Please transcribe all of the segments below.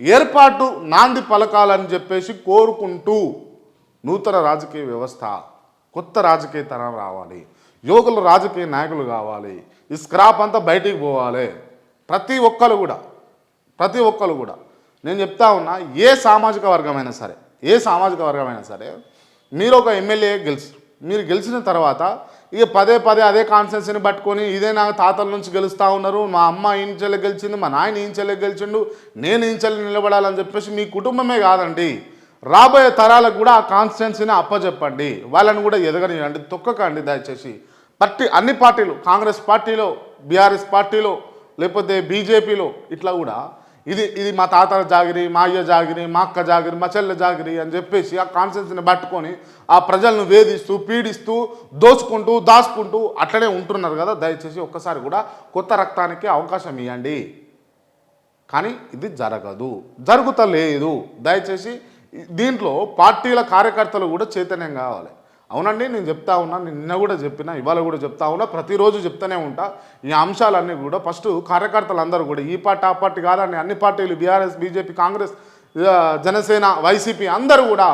ఏర్పాటు నాంది పలకాలని చెప్పేసి కోరుకుంటూ నూతన రాజకీయ వ్యవస్థ కొత్త రాజకీయ తరం రావాలి. యువకులు రాజకీయ నాయకులు కావాలి. ఈ స్క్రాప్ అంతా బయటికి పోవాలి. ప్రతి ఒక్కరు కూడా ప్రతి ఒక్కరు కూడా. నేను చెప్తా ఉన్నా ఏ సామాజిక వర్గమైనా సరే ఏ సామాజిక వర్గమైనా సరే మీరు ఒక ఎమ్మెల్యే గెలిచి మీరు గెలిచిన తర్వాత ఇక పదే పదే అదే కాన్స్టెన్సీని పట్టుకొని ఇదే నా తాతల నుంచి గెలుస్తూ ఉన్నారు. మా అమ్మ ఈంచెల్లి గెలిచింది మా నాయన ఈంచెల్లి గెలిచిండు నేను ఈంచెల్లి నిలబడాలని చెప్పేసి మీ కుటుంబమే కాదండి. రాబోయే తరాలకు కూడా ఆ కాన్స్టిట్యున్సీని అప్పచెప్పండి వాళ్ళని కూడా ఎదగనియండి తొక్కకండి దయచేసి. పార్టీ అన్ని పార్టీలు కాంగ్రెస్ పార్టీలో బీఆర్ఎస్ పార్టీలో లేకపోతే బీజేపీలో ఇట్లా కూడా ఇది ఇది మా తాతల జాగిరి మా అయ్య జాగిరి మా అక్క జాగిరి మా చెల్లె జాగిరి అని చెప్పేసి ఆ కాన్సెన్స్ని పట్టుకొని ఆ ప్రజలను వేధిస్తూ పీడిస్తూ దోచుకుంటూ దాచుకుంటూ అట్లనే ఉంటున్నారు కదా. దయచేసి ఒక్కసారి కూడా కొత్త రక్తానికి అవకాశం ఇవ్వండి కానీ ఇది జరగదు. జరుగుతలేదు. దయచేసి దీంట్లో పార్టీల కార్యకర్తలు కూడా చైతన్యం కావాలి. అవునండి నేను చెప్తా ఉన్నా నిన్న కూడా చెప్పిన ఇవాళ కూడా చెప్తా ఉన్నా ప్రతిరోజు చెప్తానే ఉంటా. ఈ అంశాలన్నీ కూడా ఫస్ట్ కార్యకర్తలు అందరూ కూడా ఈ పార్టీ ఆ పార్టీ కాదని అన్ని పార్టీలు BRS BJP Congress Janasena YCP అందరూ కూడా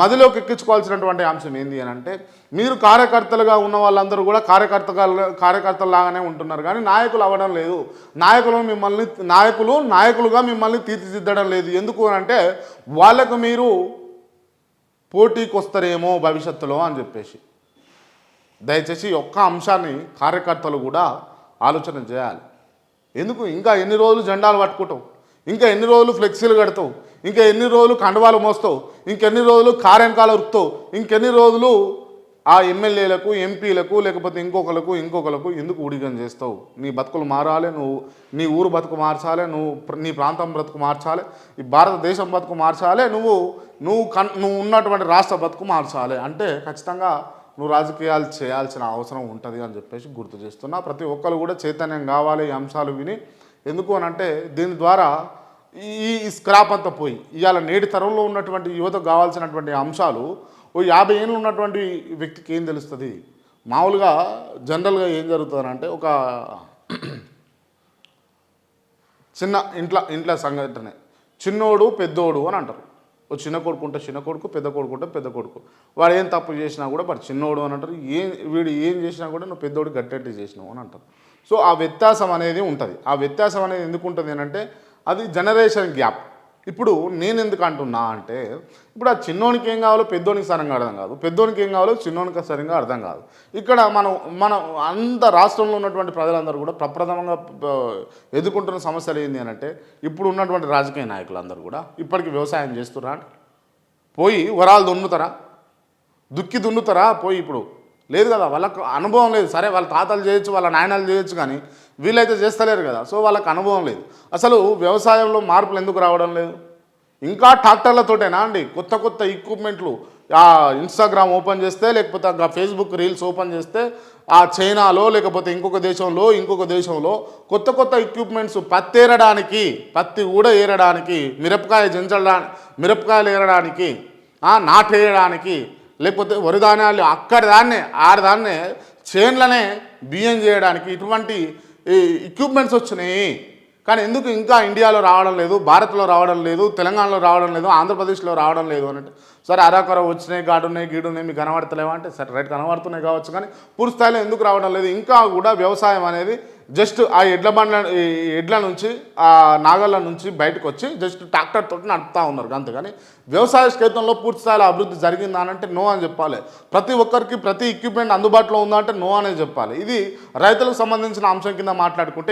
మదిలోకి ఎక్కించుకోవాల్సినటువంటి అంశం ఏంటి అని అంటే మీరు కార్యకర్తలుగా ఉన్న వాళ్ళందరూ కూడా కార్యకర్తగా కార్యకర్తలాగానే ఉంటున్నారు. కానీ నాయకులు అవ్వడం లేదు. నాయకులు మిమ్మల్ని నాయకులు నాయకులుగా మిమ్మల్ని తీర్చిదిద్దడం లేదు. ఎందుకు అని అంటే వాళ్ళకు మీరు పోటీకి వస్తారేమో భవిష్యత్తులో అని చెప్పేసి. దయచేసి ఒక్క అంశాన్ని కార్యకర్తలు కూడా ఆలోచన చేయాలి. ఎందుకు? ఇంకా ఎన్ని రోజులు జెండాలు పట్టుకుంటావు? ఇంకా ఎన్ని రోజులు ఫ్లెక్సీలు కడతావు? ఇంకా ఎన్ని రోజులు కండవాలు మోస్తావు? ఇంకెన్ని రోజులు కారెంకాలు ఉరుకుతావు ఇంకెన్ని రోజులు ఆ ఎమ్మెల్యేలకు ఎంపీలకు లేకపోతే ఇంకొకలకు ఇంకొకలకు ఎందుకు ఊడిగం చేస్తావు? నీ బతుకులు మారాలి నువ్వు నీ ఊరు బతుకు మార్చాలి నువ్వు నీ ప్రాంతం బ్రతుకు మార్చాలి ఈ భారతదేశం బతుకు మార్చాలి నువ్వు నువ్వు కన్ నువ్వు ఉన్నటువంటి రాష్ట్ర బతుకు మార్చాలి. అంటే ఖచ్చితంగా నువ్వు రాజకీయాలు చేయాల్సిన అవసరం ఉంటుంది అని చెప్పేసి గుర్తు చేస్తున్నా. ప్రతి ఒక్కరు కూడా చైతన్యం కావాలి ఈ అంశాలు విని. ఎందుకు అని అంటే దీని ద్వారా ఈ ఈ స్క్రాప్ అంతా పోయి ఇవాళ నేటి తరంలో ఉన్నటువంటి యువతకు కావాల్సినటువంటి అంశాలు ఓ యాభై ఏళ్ళు ఉన్నటువంటి వ్యక్తికి ఏం తెలుస్తుంది? మామూలుగా జనరల్గా ఏం జరుగుతుందంటే ఒక చిన్న ఇంట్లో ఇంట్లో సంఘటన. చిన్నోడు పెద్దోడు అని అంటారు. ఓ చిన్న కొడుకు ఉంటే చిన్న కొడుకు పెద్ద కొడుకు ఉంటే పెద్ద కొడుకు. వాడు ఏం తప్పు చేసినా కూడా వాడు చిన్నోడు అని అంటారు. ఏం వీడు ఏం చేసినా కూడా నువ్వు పెద్దోడు గట్టెట్టు చేసినావు అని అంటారు. సో ఆ వ్యత్యాసం అనేది ఉంటుంది. ఆ వ్యత్యాసం అనేది ఎందుకు ఉంటుంది అంటే అది జనరేషన్ గ్యాప్ ఇప్పుడు నేను ఎందుకు అంటున్నా అంటే ఇప్పుడు ఆ చిన్నోనికి ఏం కావాలో పెద్దోనికి సరిగ్గా అర్థం కాదు. పెద్దోనికి ఏం కావాలో చిన్నోనికి సరిగ్గా అర్థం కాదు. ఇక్కడ మనం మనం అంత రాష్ట్రంలో ఉన్నటువంటి ప్రజలందరూ కూడా ప్రప్రథమంగా ఎదుర్కొంటున్న సమస్యలు ఏంటి అని అంటే ఇప్పుడు ఉన్నటువంటి రాజకీయ నాయకులందరూ కూడా ఇప్పటికి వ్యవసాయం చేస్తురా పోయి వరాలు దున్నుతారా? దుక్కి దున్నుతారా? పోయి ఇప్పుడు లేదు కదా వాళ్ళకు అనుభవం లేదు. సరే వాళ్ళ తాతలు చేయొచ్చు వాళ్ళ నాయనాలు చేయొచ్చు కానీ వీళ్ళైతే చేస్తలేరు కదా. సో వాళ్ళకి అనుభవం లేదు. అసలు వ్యవసాయంలో మార్పులు ఎందుకు రావడం లేదు? ఇంకా ట్రాక్టర్లతోటేనా అండి? కొత్త కొత్త ఎక్విప్మెంట్లు ఆ ఇన్స్టాగ్రామ్ ఓపెన్ చేస్తే లేకపోతే ఆ ఫేస్బుక్ రీల్స్ ఓపెన్ చేస్తే ఆ చైనాలో లేకపోతే ఇంకొక దేశంలో ఇంకొక దేశంలో కొత్త కొత్త ఎక్విప్మెంట్స్ పత్తి ఏరడానికి పత్తి కూడా ఏరడానికి మిరపకాయ జంచడానికి మిరపకాయలు ఏరడానికి నాటేయడానికి లేకపోతే వరి ధాన్యాలు అక్కడ దాన్నే ఆడదాన్నే చేన్లనే బియ్యం చేయడానికి ఇటువంటి ఎక్విప్మెంట్స్ వచ్చినాయి. కానీ ఎందుకు ఇంకా ఇండియాలో రావడం లేదు భారత్లో రావడం లేదు తెలంగాణలో రావడం లేదు ఆంధ్రప్రదేశ్లో రావడం లేదు అని అంటే సరే అరాకొర వచ్చినాయి గాడున్నాయి గీడున్నాయి మీకు కనబడతలేవా అంటే సరే రైట్ కనబడుతున్నాయి కావచ్చు కానీ పూర్తి స్థాయిలో ఎందుకు రావడం లేదు? ఇంకా కూడా వ్యవసాయం అనేది జస్ట్ ఆ ఎడ్ల బండ్ల ఈ ఎడ్ల నుంచి ఆ నాగళ్ళ నుంచి బయటకు వచ్చి జస్ట్ ట్రాక్టర్ తోటి నడుపుతా ఉన్నారు అంతేగాని వ్యవసాయ క్షేత్రంలో పూర్తి స్థాయిలో అభివృద్ధి జరిగిందా అంటే నో అని చెప్పాలి. ప్రతి ఒక్కరికి ప్రతి ఎక్విప్మెంట్ అందుబాటులో ఉందా అంటే నో అనే చెప్పాలి. ఇది రైతులకు సంబంధించిన అంశం కింద మాట్లాడుకుంటే